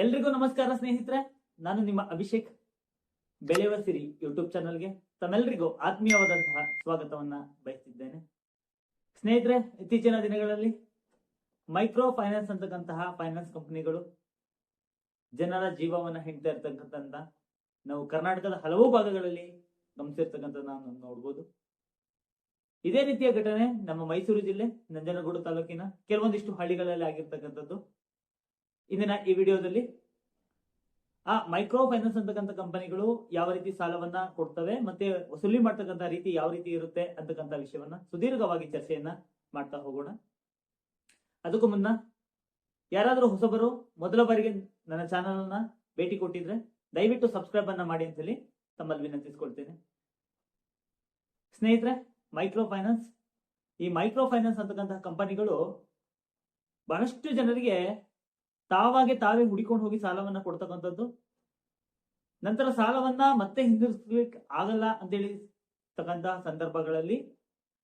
ಎಲ್ರಿಗೂ ನಮಸ್ಕಾರ ಸ್ನೇಹಿತರೆ, ನಾನು ನಿಮ್ಮ ಅಭಿಷೇಕ್. ಬೆಳೆಯುವ ಸಿರಿ ಯೂಟ್ಯೂಬ್ ಚಾನಲ್ಗೆ ತಮ್ಮೆಲ್ಲರಿಗೂ ಆತ್ಮೀಯವಾದಂತಹ ಸ್ವಾಗತವನ್ನ ಬಯಸಿದ್ದೇನೆ ಸ್ನೇಹಿತರೆ, ಇತ್ತೀಚಿನ ದಿನಗಳಲ್ಲಿ ಮೈಕ್ರೋ ಫೈನಾನ್ಸ್ ಅಂತಕ್ಕಂತಹ ಫೈನಾನ್ಸ್ ಕಂಪನಿಗಳು ಜನರ ಜೀವವನ್ನ ಹಿಡ್ತಾ ಇರ್ತಕ್ಕಂಥ ನಾವು ಕರ್ನಾಟಕದ ಹಲವು ಭಾಗಗಳಲ್ಲಿ ಗಮನಿಸಿರ್ತಕ್ಕಂಥ ನಾವು ನೋಡ್ಬೋದು. ಇದೇ ರೀತಿಯ ಘಟನೆ ನಮ್ಮ ಮೈಸೂರು ಜಿಲ್ಲೆ ನಂಜನಗೂಡು ತಾಲೂಕಿನ ಕೆಲವೊಂದಿಷ್ಟು ಹಳ್ಳಿಗಳಲ್ಲಿ ಆಗಿರ್ತಕ್ಕಂಥದ್ದು. ಇಂದಿನ ಈ ವಿಡಿಯೋದಲ್ಲಿ ಆ ಮೈಕ್ರೋ ಫೈನಾನ್ಸ್ ಅಂತಕ್ಕಂಥ ಕಂಪನಿಗಳು ಯಾವ ರೀತಿ ಸಾಲವನ್ನ ಕೊಡ್ತವೆ ಮತ್ತೆ ವಸೂಲಿ ಮಾಡ್ತಕ್ಕಂಥ ರೀತಿ ಯಾವ ರೀತಿ ಇರುತ್ತೆ ಅಂತಕ್ಕಂಥ ವಿಷಯವನ್ನ ಸುದೀರ್ಘವಾಗಿ ಚರ್ಚೆಯನ್ನ ಮಾಡ್ತಾ ಹೋಗೋಣ. ಅದಕ್ಕೂ ಮುನ್ನ ಯಾರಾದರೂ ಹೊಸಬರು ಮೊದಲ ಬಾರಿಗೆ ನನ್ನ ಚಾನಲ್ ಅನ್ನ ಭೇಟಿ ಕೊಟ್ಟಿದ್ರೆ ದಯವಿಟ್ಟು ಸಬ್ಸ್ಕ್ರೈಬ್ ಅನ್ನ ಮಾಡಿ ಅಂತ ಹೇಳಿ ತಮ್ಮಲ್ಲಿ ವಿನಂತಿಸ್ಕೊಳ್ತೇನೆ. ಸ್ನೇಹಿತರೆ ಮೈಕ್ರೋ ಫೈನಾನ್ಸ್ ಈ ಮೈಕ್ರೋ ಫೈನಾನ್ಸ್ ಅಂತಕ್ಕಂತಹ ಕಂಪನಿಗಳು ಬಹಳಷ್ಟು ಜನರಿಗೆ ತಾವಾಗೆ ತಾವೇ ಹುಡಿಕೊಂಡು ಹೋಗಿ ಸಾಲವನ್ನ ಕೊಡ್ತಕ್ಕಂಥದ್ದು? ನಂತರ ಸಾಲವನ್ನ ಮತ್ತೆ ಹಿಂದಿರ್ಸ್ಲಿಕ್ಕೆ ಆಗಲ್ಲ ಅಂತೇಳಿ ತಕ್ಕಂತಹ ಸಂದರ್ಭಗಳಲ್ಲಿ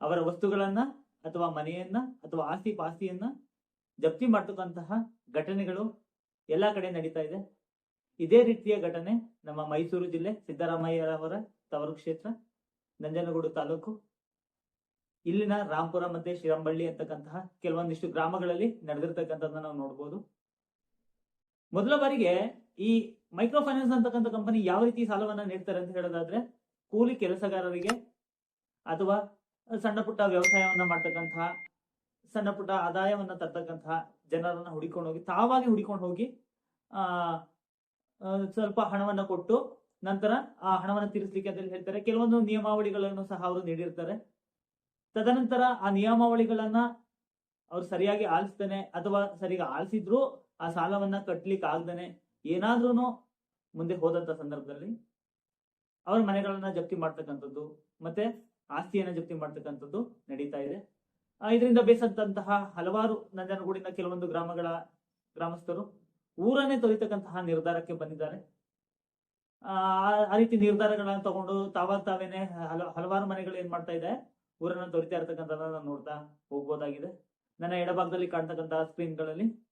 ಅವರ ವಸ್ತುಗಳನ್ನ ಅಥವಾ ಮನೆಯನ್ನ ಅಥವಾ ಆಸ್ತಿ ಪಾಸ್ತಿಯನ್ನ ಜಪ್ತಿ ಮಾಡ್ತಕ್ಕಂತಹ ಘಟನೆಗಳು ಎಲ್ಲಾ ಕಡೆ ನಡೀತಾ ಇದೆ. ಇದೇ ರೀತಿಯ ಘಟನೆ ನಮ್ಮ ಮೈಸೂರು ಜಿಲ್ಲೆ ಸಿದ್ದರಾಮಯ್ಯರವರ ತವರು ಕ್ಷೇತ್ರ, ನಂಜನಗೂಡು ತಾಲೂಕು. ಇಲ್ಲಿನ ರಾಂಪುರ ಮತ್ತೆ ಶಿರಂಬಳ್ಳಿ ಅಂತಕ್ಕಂತಹ ಕೆಲವೊಂದಿಷ್ಟು ಗ್ರಾಮಗಳಲ್ಲಿ ನಡೆದಿರ್ತಕ್ಕಂಥದ್ದನ್ನ ನಾವು ನೋಡ್ಬೋದು. ಮೊದಲ ಬಾರಿಗೆ ಈ ಮೈಕ್ರೋ ಫೈನಾನ್ಸ್ ಅಂತಕ್ಕಂಥ ಕಂಪನಿ ಯಾವ ರೀತಿ ಸಾಲವನ್ನ ನೀಡ್ತಾರೆ ಅಂತ ಹೇಳೋದಾದ್ರೆ, ಕೂಲಿ ಕೆಲಸಗಾರರಿಗೆ ಅಥವಾ ಸಣ್ಣ ಪುಟ್ಟ ವ್ಯವಸಾಯವನ್ನ ಮಾಡ್ತಕ್ಕಂತಹ, ಸಣ್ಣ ಪುಟ್ಟ ಆದಾಯವನ್ನ ತರ್ತಕ್ಕಂತಹ ಜನರನ್ನ ಹುಡಿಕೊಂಡು ಹೋಗಿ ತಾವಾಗಿ ಹುಡಿಕೊಂಡು ಹೋಗಿ, ಆ ಸ್ವಲ್ಪ ಹಣವನ್ನ ಕೊಟ್ಟು ನಂತರ ಆ ಹಣವನ್ನು ತೀರಿಸಲಿಕ್ಕೆ ಅಂತ ಹೇಳ್ತಾರೆ. ಕೆಲವೊಂದು ನಿಯಮಾವಳಿಗಳನ್ನು ಸಹ ಅವರು ನೀಡಿರ್ತಾರೆ. ತದನಂತರ ಆ ನಿಯಮಾವಳಿಗಳನ್ನ ಅವ್ರು ಸರಿಯಾಗಿ ಆಲಿಸ್ತಾನೆ ಅಥವಾ ಸರಿಯಾಗಿ ಆಲಿಸಿದ್ರು ಆ ಸಾಲವನ್ನ ಕಟ್ಟಲಿಕ್ಕೆ ಆಗ್ದೇನೆ ಏನಾದ್ರೂ ಮುಂದೆ ಹೋದಂತ ಸಂದರ್ಭದಲ್ಲಿ ಅವ್ರ ಮನೆಗಳನ್ನ ಜಪ್ತಿ ಮಾಡ್ತಕ್ಕಂಥದ್ದು, ಮತ್ತೆ ಆಸ್ತಿಯನ್ನ ಜಪ್ತಿ ಮಾಡ್ತಕ್ಕಂಥದ್ದು ನಡೀತಾ ಇದೆ. ಇದರಿಂದ ಬೇಸತ್ತಂತಹ ಹಲವಾರು ನಂಜನಗೂಡಿನ ಕೆಲವೊಂದು ಗ್ರಾಮಗಳ ಗ್ರಾಮಸ್ಥರು ಊರನ್ನೇ ತೊರಿತಕ್ಕಂತಹ ನಿರ್ಧಾರಕ್ಕೆ ಬಂದಿದ್ದಾರೆ. ಆ ರೀತಿ ನಿರ್ಧಾರಗಳನ್ನ ತಗೊಂಡು ತಾವಾಗ ತಾವೇನೆ ಹಲ- ಹಲವಾರು ಮನೆಗಳು ಏನ್ ಮಾಡ್ತಾ ಇದೆ, ಊರನ್ನ ತೊರಿತಾ ಇರ್ತಕ್ಕಂಥದ್ದನ್ನ ನೋಡ್ತಾ ಹೋಗ್ಬೋದಾಗಿದೆ. ನನ್ನ ಎಡಭಾಗದಲ್ಲಿ ಕಾಣ್ತಕ್ಕಂತಹ ಸ್ಕ್ರೀನ್ಗಳಲ್ಲಿ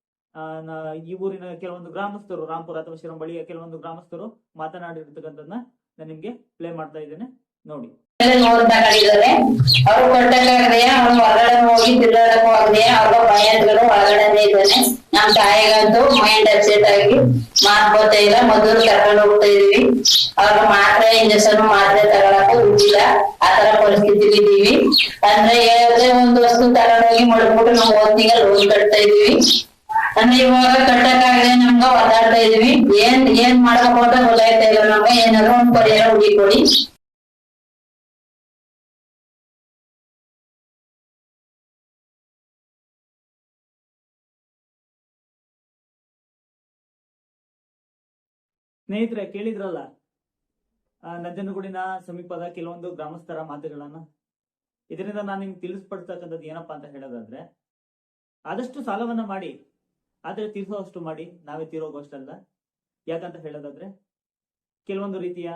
ಈ ಊರಿನ ಕೆಲವೊಂದು ಗ್ರಾಮಸ್ಥರು ರಾಂಪುರ ಅಥವಾ ಶಿರಂಬಳಿಯ ಕೆಲವೊಂದು ಗ್ರಾಮಸ್ಥರು ಮಾತನಾಡಿರ್ತಕ್ಕಂಥದ್ದನ್ನ ನಾನು ನಿಮ್ಗೆ ಪ್ಲೇ ಮಾಡ್ತಾ ಇದ್ದೇನೆ. ನೋಡಿ. ನೋಡ್ ತಗೊಂಡಿದ್ದಾರೆ ಅವ್ರು ಕೊಟ್ಟಕ್ಕಾಗದೆ ಅವ್ರು ಹೊರಗಡೆ ಹೋಗಿ ತಿರ್ಗಾಡಕ್ಕೂ ಆಗದೆ ಅವ್ರ ಭಯಂಕರು ಒಳಗಡೆನೆ ಇದ್ದಾನೆ ನಮ್ ತಾಯಿಗಂತೂ ಮೈಂಡ್ ಅಪ್ಸೆಟ್ ಆಗಿ ಮಾಡ್ಕೋತಾ ಇಲ್ಲ. ಮೊದಲು ಕರ್ಕೊಂಡು ಹೋಗ್ತಾ ಇದೀವಿ. ಅವ್ರ ಮಾತ್ರ ಇಂಜೆಕ್ಷನ್ ಮಾತ್ರೆ ತಗೊಳಕ್ಕೂ ದುಡ್ಡಿಲ್ಲ ಆತರ ಪರಿಸ್ಥಿತಿ ಇದೀವಿ. ಅಂದ್ರೆ ಒಂದು ವಸ್ತು ತಗೊಂಡೋಗಿ ಮಡ್ಬಿಟ್ಟು ನಾವು ಓದ್ನಿಗೆ ಲೋನ್ ಕಟ್ತಾ ಇದೀವಿ. ಅಂದ್ರೆ ಇವಾಗ ಕಟ್ಟಕ್ಕಾಗದೆ ನಮ್ಗ ಒದ್ದಾಡ್ತಾ ಇದೀವಿ. ಏನ್ ಏನ್ ಮಾಡ್ಕೋಬೋದ ಗೊತ್ತಾಯ್ತಾ ಇಲ್ಲ ನಮ್ಗೆ. ಏನಾದ್ರು ಒಂದ್ ಪರಿಹಾರ ಹುಡುಕಿ ಕೊಡಿ. ಸ್ನೇಹಿತರೆ, ಕೇಳಿದ್ರಲ್ಲ? ನಂಜನಗೂಡಿನ ಸಮೀಪದ ಕೆಲವೊಂದು ಗ್ರಾಮಸ್ಥರ ಮಾತುಗಳನ್ನ? ಇದರಿಂದ ನಾನು ನಿಮ್ಗೆ ತಿಳಿಸ್ಪಡ್ತಕ್ಕಂಥದ್ದು ಏನಪ್ಪಾ ಅಂತ ಹೇಳೋದಾದ್ರೆ, ಆದಷ್ಟು ಸಾಲವನ್ನ ಮಾಡಿ. ಆದ್ರೆ ತೀರ್ಸೋವಷ್ಟು ಮಾಡಿ ನಾವೇ ತೀರೋಗೋಷ್ಟಲ್ಲ ಯಾಕಂತ ಹೇಳೋದಾದ್ರೆ, ಕೆಲವೊಂದು ರೀತಿಯ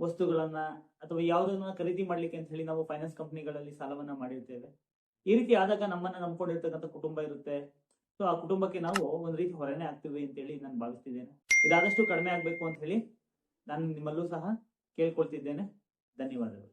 ವಸ್ತುಗಳನ್ನ ಅಥವಾ ಯಾವುದನ್ನ ಖರೀದಿ ಮಾಡ್ಲಿಕ್ಕೆ ಅಂತ ಹೇಳಿ ನಾವು ಫೈನಾನ್ಸ್ ಕಂಪನಿಗಳಲ್ಲಿ ಸಾಲವನ್ನ ಮಾಡಿರ್ತೇವೆ. ಈ ರೀತಿ ಆದಾಗ ನಮ್ಮನ್ನ ನಂಬ್ಕೊಂಡಿರ್ತಕ್ಕಂಥ ಕುಟುಂಬ ಇರುತ್ತೆ. ಸೊ ಆ ಕುಟುಂಬಕ್ಕೆ ನಾವು ಒಂದು ರೀತಿ ಹೊರನೇ ಆಗ್ತೀವಿ ಅಂತೇಳಿ ನಾನು ಭಾವಿಸ್ತಿದ್ದೇನೆ. ಇದಾದಷ್ಟು ಕಡಿಮೆ ಆಗ್ಬೇಕು ಅಂತ ಹೇಳಿ ನಾನು ನಿಮ್ಮಲ್ಲೂ ಸಹ ಕೇಳ್ಕೊಳ್ತಿದ್ದೇನೆ. ಧನ್ಯವಾದಗಳು.